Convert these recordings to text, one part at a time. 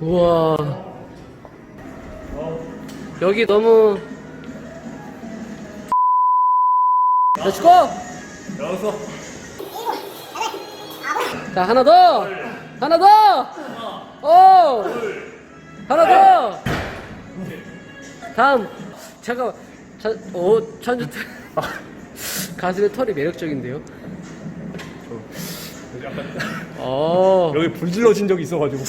우와. 여기 너무. 렛츠고 여섯 자, 하나 더! 하나 더! 오! 하나 더! 다음. 잠깐만. 자, 오, 찬주 가슴의 털이 매력적인데요? 약간 어. 여기 불 질러진 적이 있어가지고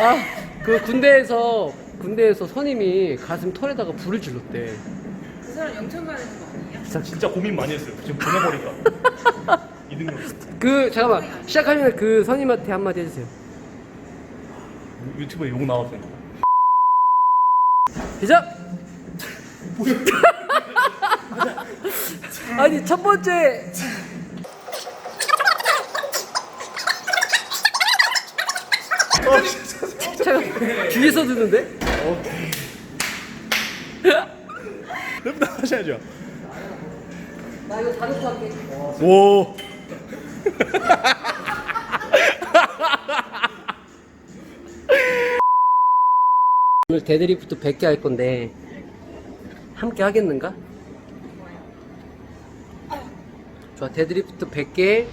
아, 그 군대에서, 군대에서 선임이 가슴 털에다가 불을 질렀대. 그 사람 영천 가는 거 아니에요? 진짜, 진짜 고민 많이 했어요 지금 보내버릴까 이등급 그, 잠깐만. 시작하면 그 선임한테 한마디 해주세요. 유튜브에 욕 나왔어요 시작! 아니, 첫 번째. 잠깐, 뒤에서 듣는데? 랩다 하셔야죠 나 이거 다른 거 할게. 오 오늘 데드리프트 100개 할 건데, 함께 하겠는가? 좋아, 데드리프트 100개.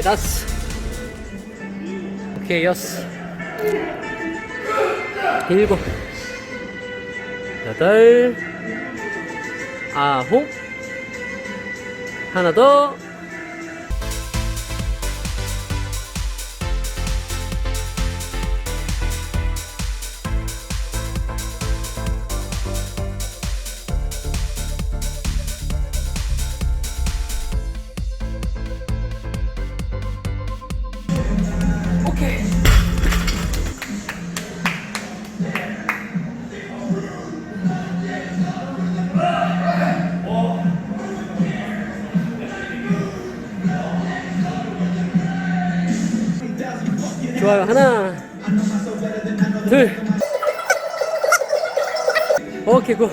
오케이, 다섯. 오케이, 여섯. 일곱. 여덟. 아홉. 하나 더. 좋아요. 하나, 둘. 오케이, 고.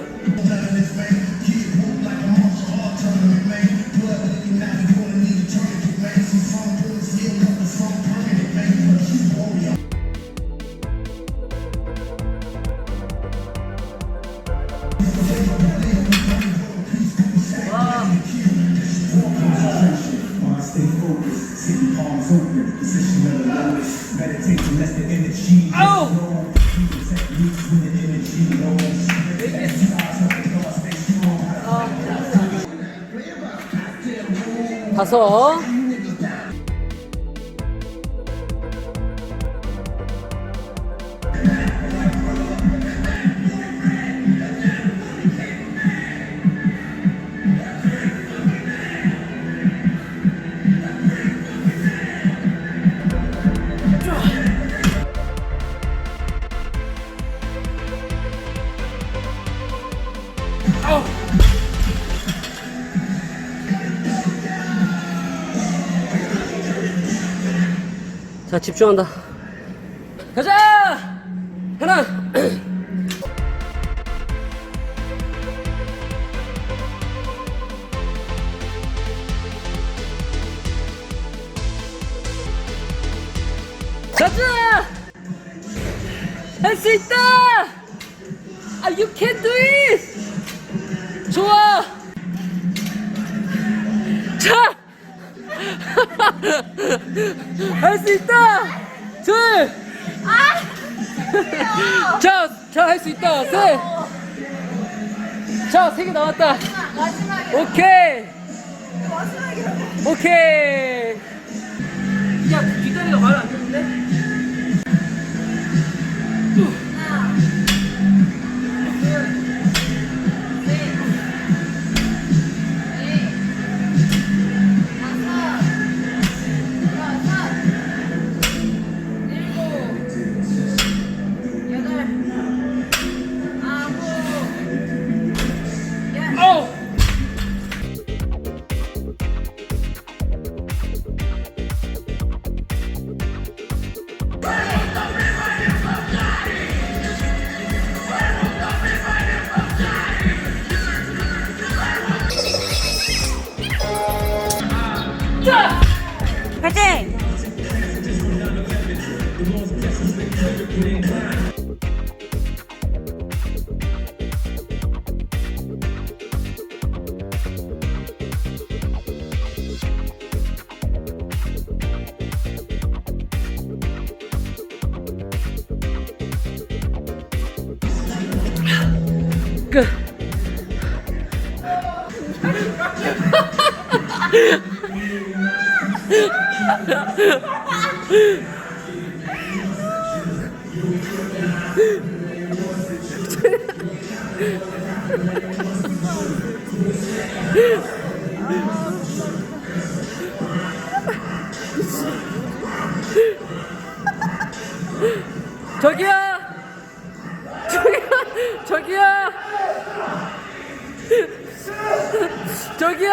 아우! 다섯. 자, 집중한다. 가자! 하나! 가자! 할 수 있다! 아, you can do it! 좋아! 자! 할 수 있다! 둘! 자, 자, 할 수 있다! 셋! 자, 세개 나왔다! 마지막에 오케이! 마지막에 오케이! 야 뒷다리가 말을 안 듣는데? 끝. 저기요! 저기요!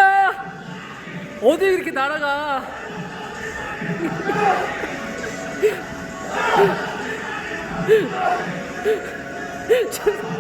어디 이렇게 날아가? 저-